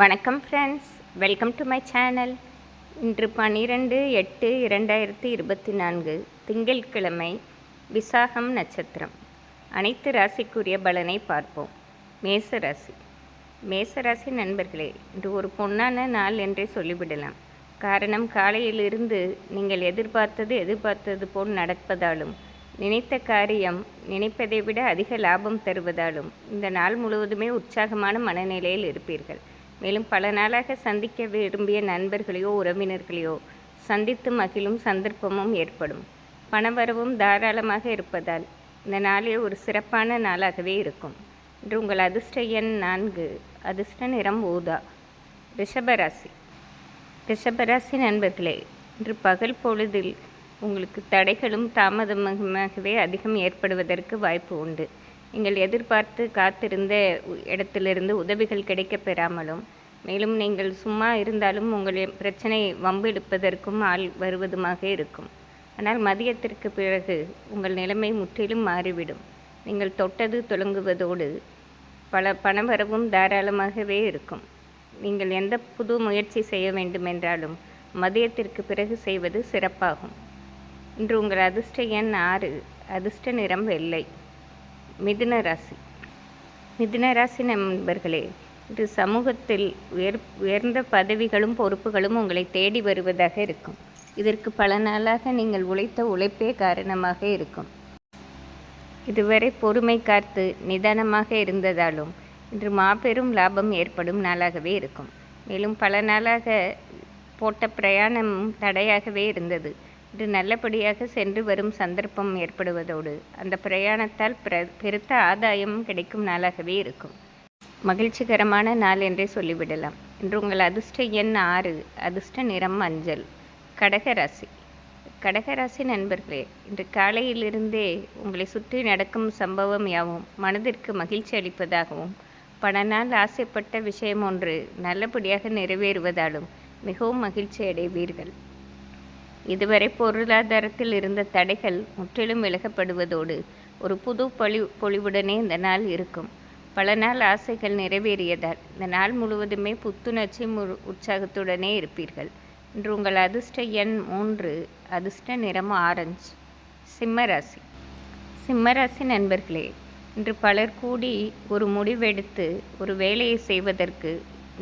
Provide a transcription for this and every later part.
வணக்கம் friends welcome to my channel இன்று பன்னிரெண்டு எட்டு இரண்டாயிரத்தி இருபத்தி நான்கு திங்கட்கிழமை விசாகம் நட்சத்திரம். அனைத்து ராசிக்குரிய பலனை பார்ப்போம். மேச ராசி. மேச ராசி நண்பர்களே இன்று ஒரு பொன்னான நாள் என்றே சொல்லிவிடலாம். காரணம் காலையிலிருந்து நீங்கள் எதிர்பார்த்தது எதிர்பார்த்தது போல் நடப்பதாலும் நினைத்த காரியம் நினைப்பதை விட அதிக லாபம் தருவதாலும் இந்த நாள் முழுவதுமே உற்சாகமான மனநிலையில் இருப்பீர்கள். மேலும் பல நாளாக சந்திக்க விரும்பிய நண்பர்களையோ உறவினர்களையோ சந்தித்து மகிழும் சந்தர்ப்பமும் ஏற்படும். பணவரவும் தாராளமாக இருப்பதால் இந்த நாளே ஒரு சிறப்பான நாளாகவே இருக்கும். இன்று உங்கள் அதிர்ஷ்ட எண் நான்கு அதிர்ஷ்ட நிறம் ஊதா ரிஷபராசி. ரிஷபராசி நண்பர்களே இன்று பகல் பொழுதில் உங்களுக்கு தடைகளும் தாமதமாகவே அதிகம் ஏற்படுவதற்கு வாய்ப்பு உண்டு. நீங்கள் எதிர்பார்த்து காத்திருந்த இடத்திலிருந்து உதவிகள் கிடைக்கப் பெறாமலும் மேலும் நீங்கள் சும்மா இருந்தாலும் உங்களின் பிரச்சனை வம்பு இழுப்பதற்கும் ஆள் வருவதுமாக இருக்கும். ஆனால் மதியத்திற்கு பிறகு உங்கள் நிலைமை முற்றிலும் மாறிவிடும். நீங்கள் தொட்டது தொடங்குவதோடு பல பணவரவும் தாராளமாகவே இருக்கும். நீங்கள் எந்த புது முயற்சி செய்ய வேண்டுமென்றாலும் மதியத்திற்கு பிறகு செய்வது சிறப்பாகும். இன்று உங்கள் அதிர்ஷ்ட எண் ஆறு அதிர்ஷ்ட நிறம் வெள்ளை. மிதுன ராசி. மிதுன ராசி நண்பர்களே இது சமூகத்தில் உயர் உயர்ந்த பதவிகளும் பொறுப்புகளும் உங்களை தேடி வருவதாக இருக்கும். இதற்கு பல நாளாக நீங்கள் உழைத்த உழைப்பே காரணமாக இருக்கும். இதுவரை பொறுமை காத்து நிதானமாக இருந்ததாலும் இன்று மாபெரும் லாபம் ஏற்படும் நாளாகவே இருக்கும். மேலும் பல நாளாக போட்ட பிரயாணம் தடையாகவே இருந்தது. இன்று நல்லபடியாக சென்று வரும் சந்தர்ப்பம் ஏற்படுவதோடு அந்த பிரயாணத்தால் பிர பெருத்த ஆதாயம் கிடைக்கும் நாளாகவே இருக்கும். மகிழ்ச்சிகரமான நாள் என்றே சொல்லிவிடலாம். இன்று உங்கள் அதிர்ஷ்ட எண் ஆறு அதிர்ஷ்ட நிறம் மஞ்சள் கடகராசி கடகராசி நண்பர்களே இன்று காலையிலிருந்தே உங்களை சுற்றி நடக்கும் சம்பவம் யாவும் மனதிற்கு மகிழ்ச்சி அளிப்பதாகவும் பல நாள் ஆசைப்பட்ட விஷயம் ஒன்று நல்லபடியாக நிறைவேறுவதாலும் மிகவும் மகிழ்ச்சி அடைவீர்கள். இதுவரை பொருளாதாரத்தில் இருந்த தடைகள் முற்றிலும் விலகப்படுவதோடு ஒரு புது பொலி பொலிவுடனே இந்த நாள் இருக்கும். பல நாள் ஆசைகள் நிறைவேறியதால் இந்த நாள் முழுவதுமே புத்துணர்ச்சி மு உற்சாகத்துடனே இருப்பீர்கள். இன்று உங்கள் அதிர்ஷ்ட எண் மூன்று அதிர்ஷ்ட நிறம் ஆரஞ்சு சிம்மராசி சிம்மராசி நண்பர்களே இன்று பலர் கூடி ஒரு முடிவெடுத்து ஒரு வேலையை செய்வதற்கு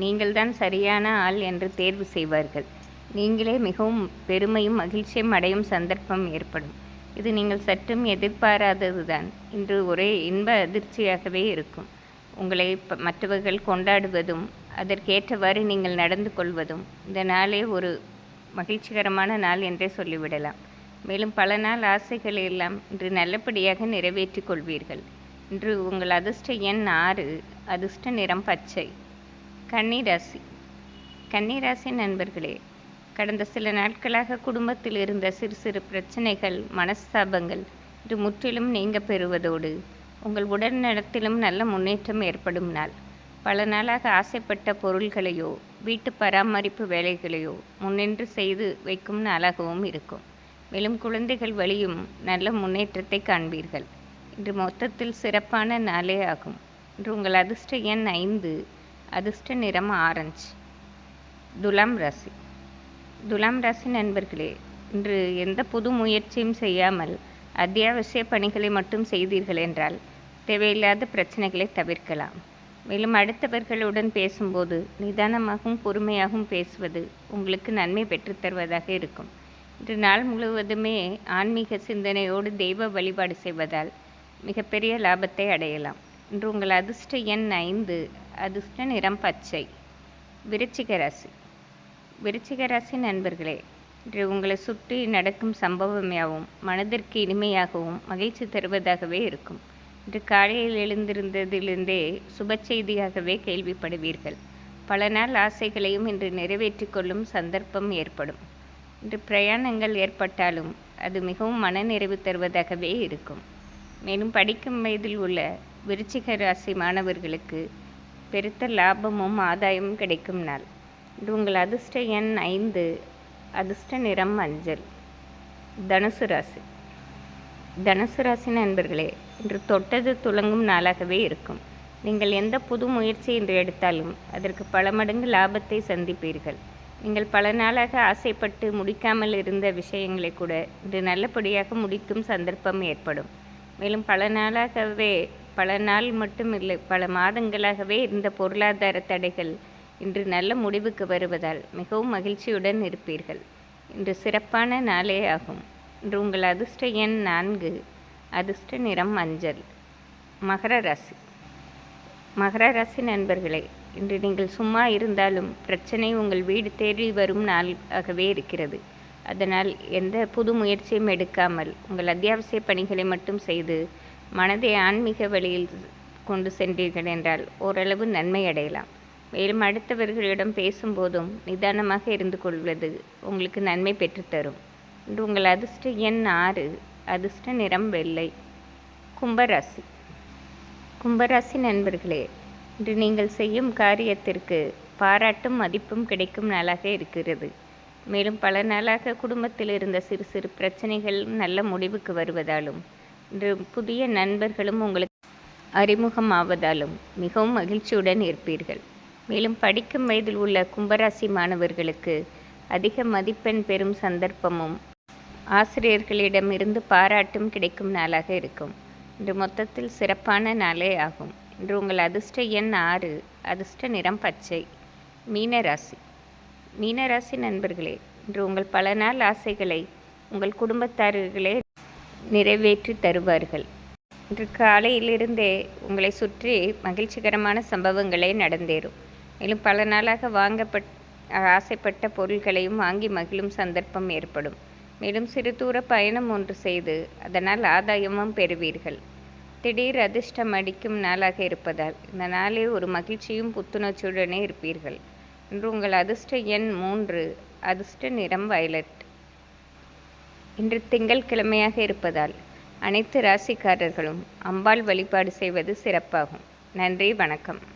நீங்கள்தான் சரியான ஆள் என்று தேர்வு செய்வார்கள். நீங்களே மிகவும் பெருமையும் மகிழ்ச்சியும் அடையும் சந்தர்ப்பம் ஏற்படும். இது நீங்கள் சற்றும் எதிர்பாராததுதான். இன்று ஒரே இன்ப அதிர்ச்சியாகவே இருக்கும். உங்களை ப- மற்றவர்கள் கொண்டாடுவதும் அதற்கேற்றவாறு நீங்கள் நடந்து கொள்வதும் இந்த நாளே ஒரு மகிழ்ச்சிகரமான நாள் என்றே சொல்லிவிடலாம். மேலும் பல நாள் ஆசைகளை எல்லாம் இன்று நல்லபடியாக நிறைவேற்றிக் கொள்வீர்கள். இன்று உங்கள் அதிர்ஷ்ட எண் ஆறு அதிர்ஷ்ட நிறம் பச்சை. கன்னிராசி. கன்னிராசி நண்பர்களே கடந்த சில நாட்களாக குடும்பத்தில் இருந்த சிறு சிறு பிரச்சனைகள் மனஸ்தாபங்கள் இன்று முற்றிலும் நீங்க பெறுவதோடு உங்கள் உடல் நலத்திலும் நல்ல முன்னேற்றம் ஏற்படும் நாள். பல நாளாக ஆசைப்பட்ட பொருள்களையோ வீட்டு பராமரிப்பு வேலைகளையோ முன்னின்று செய்து வைக்கும் நாளாகவும் இருக்கும். மேலும் குழந்தைகள் வழியும் நல்ல முன்னேற்றத்தை காண்பீர்கள். இன்று மொத்தத்தில் சிறப்பான நாளே ஆகும். இன்று உங்கள் அதிர்ஷ்ட எண் ஐந்து அதிர்ஷ்ட நிறம் ஆரஞ்சு. துலாம் ராசி. துலாம் ராசி நண்பர்களே இன்று எந்த புது முயற்சியும் செய்யாமல் அத்தியாவசிய பணிகளை மட்டும் செய்தீர்கள் என்றால் தேவையில்லாத பிரச்சனைகளை தவிர்க்கலாம். மேலும் அடுத்தவர்களுடன் பேசும்போது நிதானமாகவும் பொறுமையாகவும் பேசுவது உங்களுக்கு நன்மை பெற்றுத்தருவதாக இருக்கும். இன்று நாள் முழுவதுமே ஆன்மீக சிந்தனையோடு தெய்வ வழிபாடு செய்வதால் மிகப்பெரிய லாபத்தை அடையலாம். இன்று உங்கள் அதிர்ஷ்ட எண் ஐந்து அதிர்ஷ்ட நிறம் பச்சை. விருச்சிக ராசி. விருச்சிக ராசி நண்பர்களே இன்று உங்களை சுற்றி நடக்கும் சம்பவம் யாவும் மனதிற்கு இனிமையாகவும் மகிழ்ச்சி தருவதாகவே இருக்கும். இன்று காலையில் எழுந்திருந்ததிலிருந்தே சுப செய்தியாகவே கேள்விப்படுவீர்கள். பல நாள் ஆசைகளையும் இன்று நிறைவேற்றிக் கொள்ளும் சந்தர்ப்பம் ஏற்படும். இன்று பிரயாணங்கள் ஏற்பட்டாலும் அது மிகவும் மனநிறைவு தருவதாகவே இருக்கும். மேலும் படிக்கும் வயதில் உள்ள விருச்சிக ராசி மாணவர்களுக்கு பெருத்த லாபமும் ஆதாயமும் கிடைக்கும் நாள். இது உங்கள் அதிர்ஷ்ட எண் ஐந்து அதிர்ஷ்ட நிறம் மஞ்சள். தனுசு ராசி. தனுசு ராசி நண்பர்களே இன்று தொட்டது துலங்கும் நாளாகவே இருக்கும். நீங்கள் எந்த புது முயற்சி என்று எடுத்தாலும் அதற்கு பல மடங்கு லாபத்தை சந்திப்பீர்கள். நீங்கள் பல நாளாக ஆசைப்பட்டு முடிக்காமல் இருந்த விஷயங்களை கூட இன்று நல்லபடியாக முடிக்கும் சந்தர்ப்பம் ஏற்படும். மேலும் பல நாளாகவே பல நாள் மட்டும் இல்லை பல மாதங்களாகவே இருந்த பொருளாதார தடைகள் இன்று நல்ல முடிவுக்கு வருவதால் மிகவும் மகிழ்ச்சியுடன் இருப்பீர்கள். இன்று சிறப்பான நாளே ஆகும். இன்று உங்கள் அதிர்ஷ்ட எண் நான்கு. அதிர்ஷ்ட நிறம் மஞ்சள். மகர ராசி. மகர ராசி நண்பர்களே இன்று நீங்கள் சும்மா இருந்தாலும் பிரச்சனை உங்கள் வீடு தேடி வரும் நாளாகவே இருக்கிறது. அதனால் எந்த புது முயற்சியும் எடுக்காமல் உங்கள் அத்தியாவசிய பணிகளை மட்டும் செய்து மனதை ஆன்மீக வழியில் கொண்டு சென்றீர்கள் என்றால் ஓரளவு நன்மை அடையலாம். மேலும் அடுத்தவர்களிடம் பேசும்போதும் நிதானமாக இருந்து கொள்வது உங்களுக்கு நன்மை பெற்றுத்தரும். இன்று உங்கள் அதிர்ஷ்ட எண் ஆறு அதிர்ஷ்ட நிறம் வெள்ளை. கும்பராசி. கும்பராசி நண்பர்களே இன்று நீங்கள் செய்யும் காரியத்திற்கு பாராட்டும் மதிப்பும் கிடைக்கும் நாளாக இருக்கிறது. மேலும் பல நாளாக குடும்பத்தில் இருந்த சிறு சிறு பிரச்சனைகள் நல்ல முடிவுக்கு வருவதாலும் இன்று புதிய நண்பர்களும் உங்களுக்கு அறிமுகமாவதாலும் மிகவும் மகிழ்ச்சியுடன் இருப்பீர்கள். மேலும் படிக்கும் வயதில் உள்ள கும்பராசி மாணவர்களுக்கு அதிக மதிப்பெண் பெறும் சந்தர்ப்பமும் ஆசிரியர்களிடமிருந்து பாராட்டும் கிடைக்கும் நாளாக இருக்கும். இன்று மொத்தத்தில் சிறப்பான நாளே ஆகும். இன்று உங்கள் அதிர்ஷ்ட எண் ஆறு அதிர்ஷ்ட நிறம் பச்சை. மீனராசி. மீனராசி நண்பர்களே இன்று உங்கள் பல நாள் ஆசைகளை உங்கள் குடும்பத்தார்களே நிறைவேற்றி தருவார்கள். இன்று காலையிலிருந்தே உங்களை சுற்றி மகிழ்ச்சிகரமான சம்பவங்களே நடந்தேறும். மேலும் பல நாளாக வாங்கப்பட் ஆசைப்பட்ட பொருட்களையும் வாங்கி மகிழும் சந்தர்ப்பம் ஏற்படும். மேலும் சிறு தூர பயணம் ஒன்று செய்து அதனால் ஆதாயமும் பெறுவீர்கள். திடீர் அதிர்ஷ்டம் அடிக்கும் நாளாக இருப்பதால் இந்த நாளே ஒரு மகிழ்ச்சியும் புத்துணர்ச்சியுடனே இருப்பீர்கள். இன்று உங்கள் அதிர்ஷ்ட எண் மூன்று அதிர்ஷ்ட நிறம் வயலட். இன்று திங்கள் கிழமையாக இருப்பதால் அனைத்து ராசிக்காரர்களும் அம்பாள் வழிபாடு செய்வது சிறப்பாகும். நன்றி வணக்கம்.